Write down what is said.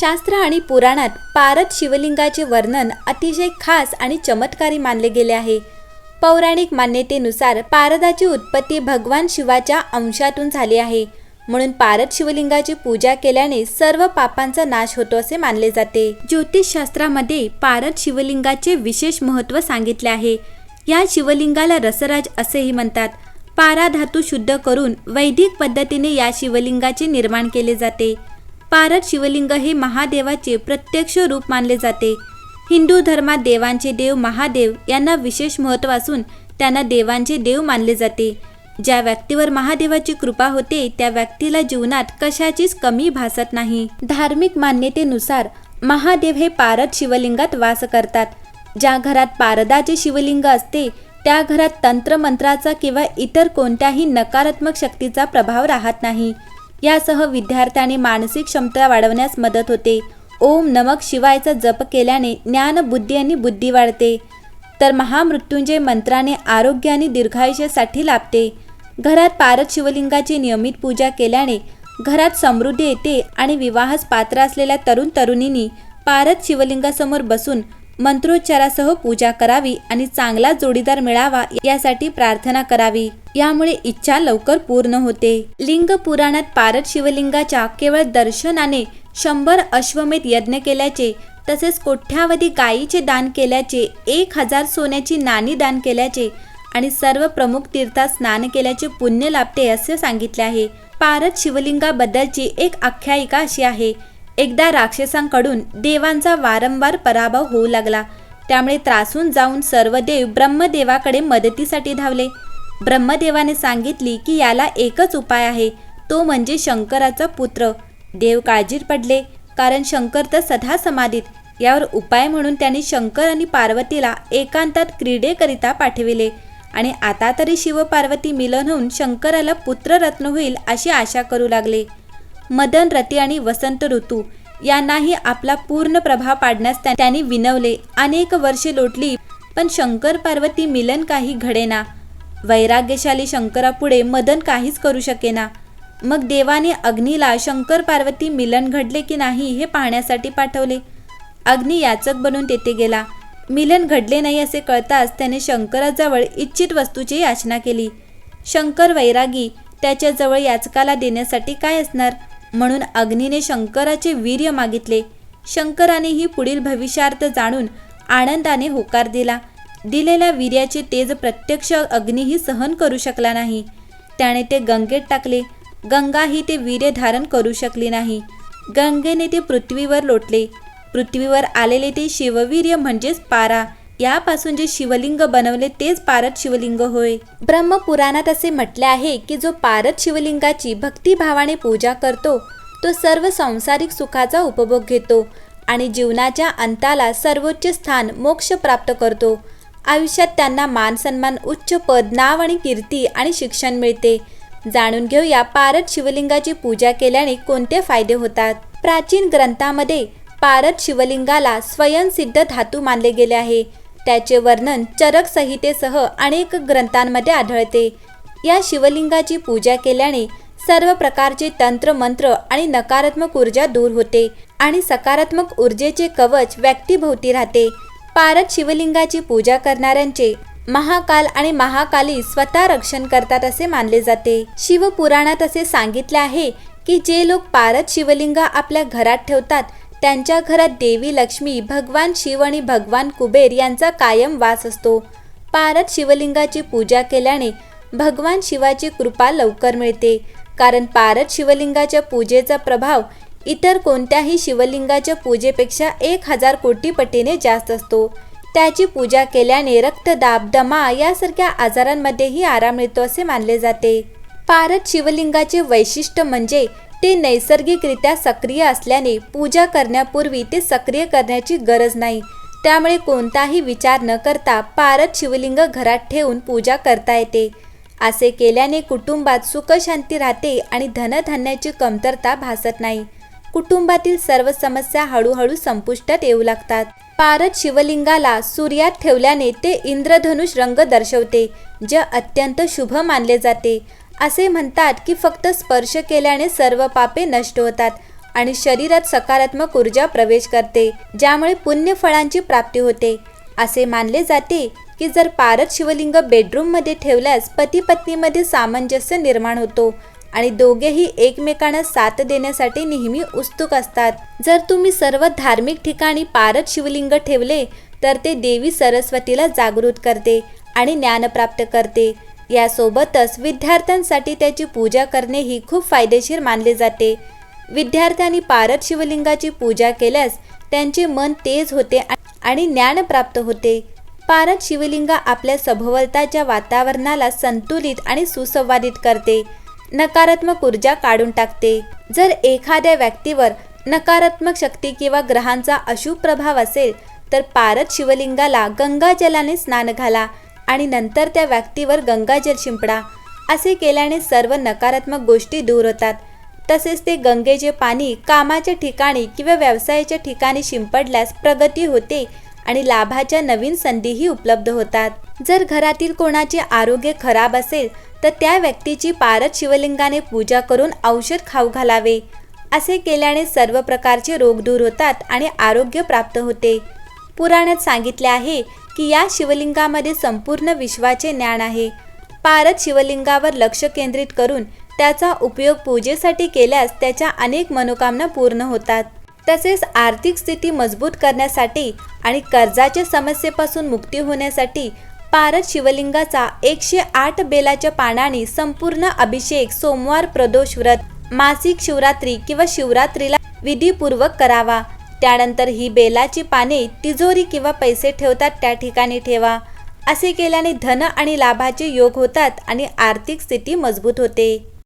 शास्त्र आणि पुराणात पारद शिवलिंगाचे वर्णन अतिशय खास आणि चमत्कारी मानले गेले आहे. पौराणिक मान्यतेनुसार पारदाची उत्पत्ती भगवान शिवाच्या अंशातून झाली आहे. म्हणून पारद शिवलिंगाची पूजा केल्याने सर्व पापांचा नाश होतो असे मानले जाते. ज्योतिषशास्त्रामध्ये पारद शिवलिंगाचे विशेष महत्त्व सांगितले आहे. या शिवलिंगाला रसराज असेही म्हणतात. पारा धातू शुद्ध करून वैदिक पद्धतीने या शिवलिंगाचे निर्माण केले जाते. पारद शिवलिंग हे महादेवाचे प्रत्यक्ष रूप मानले जाते. हिंदू धर्मात देवांचे देव महादेव यांना विशेष महत्त्व असून त्यांना देवांचे देव मानले जाते. ज्या व्यक्तीवर महादेवाची कृपा होते त्या व्यक्तीला जीवनात कशाचीच कमी भासत नाही. धार्मिक मान्यतेनुसार महादेव हे पारद शिवलिंगात वास करतात. ज्या घरात पारदाचे शिवलिंग असते त्या घरात तंत्रमंत्राचा किंवा इतर कोणत्याही नकारात्मक शक्तीचा प्रभाव राहत नाही. यासह विद्यार्थ्यांनी मानसिक क्षमता वाढवण्यास मदत होते. ओम नमक शिवायचा जप केल्याने ज्ञान बुद्धी आणि बुद्धी वाढते. तर महामृत्युंजय मंत्राने आरोग्य आणि दीर्घायुष्यासाठी लाभते. घरात पारद शिवलिंगाची नियमित पूजा केल्याने घरात समृद्धी येते आणि विवाहास पात्र असलेल्या तरुण तरुणींनी पारद शिवलिंगासमोर बसून मंत्रोच्चारासह पूजा करावी आणि चांगला जोडीदार मिळावा यासाठी प्रार्थना करावी. यामुळे इच्छा लवकर पूर्ण होते. लिंग पुराणात पारद शिवलिंगाच्या केवळ दर्शनाने शंभर अश्वमेध यज्ञ केल्याचे तसेच कोठ्यावधी गायीचे दान केल्याचे एक हजार सोन्याची नाणी दान केल्याचे आणि सर्व प्रमुख तीर्थात स्नान केल्याचे पुण्य लाभते असे सांगितले आहे. पारद शिवलिंगाबद्दलची एक आख्यायिका अशी आहे. एकदा राक्षसांकडून देवांचा वारंवार पराभव होऊ लागला. त्यामुळे त्रासून जाऊन सर्व देव ब्रह्मदेवाकडे मदतीसाठी धावले. ब्रह्मदेवाने सांगितली की याला एकच उपाय आहे तो म्हणजे शंकराचा पुत्र. देव काळजीत पडले कारण शंकर तर सदा समाधीत यावर उपाय म्हणून त्यांनी शंकर आणि पार्वतीला एकांतात क्रीडेकरिता पाठविले. आणि आता तरी शिव पार्वती मिलन होऊन शंकराला पुत्ररत्न होईल अशी आशा करू लागले. मदन रती आणि वसंत ऋतू यांनाही आपला पूर्ण प्रभाव पाडण्यास त्यांनी विनवले. अनेक वर्षे लोटली पण शंकर पार्वती मिलन काही घडेना. वैराग्यशाली शंकरापुढे मदन काहीच करू शकेना. मग देवाने अग्नीला शंकर पार्वती मिलन घडले की नाही हे पाहण्यासाठी पाठवले. अग्नी याचक बनून तेथे गेला. मिलन घडले नाही असे कळताच त्याने शंकराजवळ इच्छित वस्तूची याचना केली. शंकर वैरागी त्याच्याजवळ याचकाला देण्यासाठी काय असणार? म्हणून अग्नीने शंकराचे वीर्य मागितले. शंकरानेही पुढील भविष्यार्थ जाणून आनंदाने होकार दिला. दिलेल्या वीर्याचे तेज प्रत्यक्ष अग्नीही सहन करू शकला नाही. त्याने ते गंगेत टाकले. गंगाही ते वीर्य धारण करू शकली नाही. गंगेने ते पृथ्वीवर लोटले. पृथ्वीवर आलेले ते शिववीर्य म्हणजेच पारा. यापासून जे शिवलिंग बनवले तेच पारद शिवलिंग होय. ब्रह्मपुराणात असे म्हटले आहे की जो पारद शिवलिंगाची भक्तिभावाने पूजा करतो तो सर्व सांसारिक सुखाचा उपभोग घेतो आणि जीवनाच्या अंताला सर्वोच्च स्थान मोक्ष प्राप्त करतो. आयुष्यात त्यांना मान सन्मान उच्च पद नाव आणि कीर्ती आणि शिक्षण मिळते. जाणून घेऊया पारद शिवलिंगाची पूजा केल्याने कोणते फायदे होतात? प्राचीन ग्रंथामध्ये पारद शिवलिंगाला स्वयंसिद्ध धातू मानले गेले आहे. त्याचे वर्णन चरक संहितेसह अनेक ग्रंथांमध्ये आढळते. या शिवलिंगाची पूजा केल्याने सर्व प्रकारचे तंत्र मंत्र आणि नकारात्मक ऊर्जा दूर होते आणि सकारात्मक ऊर्जेचे कवच व्यक्तीभोवती राहते. पारद शिवलिंगाची पूजा करणाऱ्यांचे महाकाल आणि महाकाली स्वतः रक्षण करतात असे मानले जाते. शिवपुराणात असे सांगितले आहे की जे लोक पारद शिवलिंग आपल्या घरात ठेवतात त्यांच्या घरात देवी लक्ष्मी भगवान शिव आणि भगवान कुबेर यांचा कायम वास असतो. पारत शिवलिंगाची पूजा केल्याने भगवान शिवाची कृपा लवकर मिळते. कारण पारत शिवलिंगाच्या पूजेचा प्रभाव इतर कोणत्याही शिवलिंगाच्या पूजेपेक्षा एक हजार कोटी पटीने जास्त असतो. त्याची पूजा केल्याने रक्तदाब दमा यासारख्या आजारांमध्येही आराम मिळतो असे मानले जाते. पारत शिवलिंगाचे वैशिष्ट्य म्हणजे ते नैसर्गिकरित्या सक्रिय असल्याने पूजा करण्यापूर्वी ते सक्रिय करण्याची गरज नाही. त्यामुळे कोणताही विचार न करता पारद शिवलिंग घरात ठेवून पूजा करता येते. असे केल्याने कुटुंबात सुखशांती राहते आणि धनधान्याची कमतरता भासत नाही. कुटुंबातील सर्व समस्या हळूहळू संपुष्टात येऊ लागतात. पारद शिवलिंगाला सूर्यात ठेवल्याने ते इंद्रधनुष रंग दर्शवते जे अत्यंत शुभ मानले जाते. असे म्हणतात की फक्त स्पर्श केल्याने सर्व पापे नष्ट होतात आणि शरीरात सकारात्मक ऊर्जा प्रवेश करते ज्यामुळे पुण्य फळांची प्राप्ती होते. असे मानले जाते की जर पारद शिवलिंग बेडरूममध्ये ठेवल्यास पती पत्नीमध्ये सामंजस्य निर्माण होतो आणि दोघेही एकमेकांना साथ देण्यासाठी नेहमी उत्सुक असतात. जर तुम्ही सर्व धार्मिक ठिकाणी पारद शिवलिंग ठेवले तर ते देवी सरस्वतीला जागृत करते आणि ज्ञान प्राप्त करते. यासोबतच विद्यार्थ्यांसाठी त्याची पूजा करणेही खूप फायदेशीर मानले जाते. विद्यार्थ्यांनी पारद शिवलिंगाची पूजा केल्यास त्यांचे मन तेज होते आणि ज्ञान प्राप्त होते. पारद शिवलिंग आपल्या सभोवताच्या वातावरणाला संतुलित आणि सुसंवादित करते. नकारात्मक ऊर्जा काढून टाकते. जर एखाद्या व्यक्तीवर नकारात्मक शक्ती किंवा ग्रहांचा अशुभ प्रभाव असेल तर पारद शिवलिंगाला गंगाजलाने स्नान घाला. आणि नंतर त्या व्यक्तीवर गंगाजल शिंपडा. असे केल्याने सर्व नकारात्मक गोष्टी दूर होतात. तसेच ते गंगेचे पाणी कामाच्या ठिकाणी किंवा व्यवसायाच्या ठिकाणी शिंपडल्यास प्रगती होते आणि लाभाच्या नवीन संधीही उपलब्ध होतात. जर घरातील कोणाचे आरोग्य खराब असेल तर त्या व्यक्तीची पारद शिवलिंगाने पूजा करून औषध खाऊ घालावे. असे केल्याने सर्व प्रकारचे रोग दूर होतात आणि आरोग्य प्राप्त होते. पुराणात सांगितले आहे की या शिवलिंगामध्ये संपूर्ण विश्वाचे ज्ञान आहे. पारद शिवलिंगावर लक्ष केंद्रित करून त्याचा उपयोग पूजेसाठी केल्यास त्याच्या अनेक मनोकामना पूर्ण होतात. तसेच आर्थिक स्थिती मजबूत करण्यासाठी आणि कर्जाच्या समस्येपासून मुक्ती होण्यासाठी पारद शिवलिंगाचा एकशे आठ बेलाच्या पानाने संपूर्ण अभिषेक सोमवार प्रदोष व्रत मासिक शिवरात्री किंवा शिवरात्रीला विधीपूर्वक करावा. त्यानंतर ही बेलाची पाने तिजोरी किंवा पैसे ठेवतात त्या ठिकाणी ठेवा. असे केल्याने धन आणि लाभाचे योग होतात आणि आर्थिक स्थिती मजबूत होते.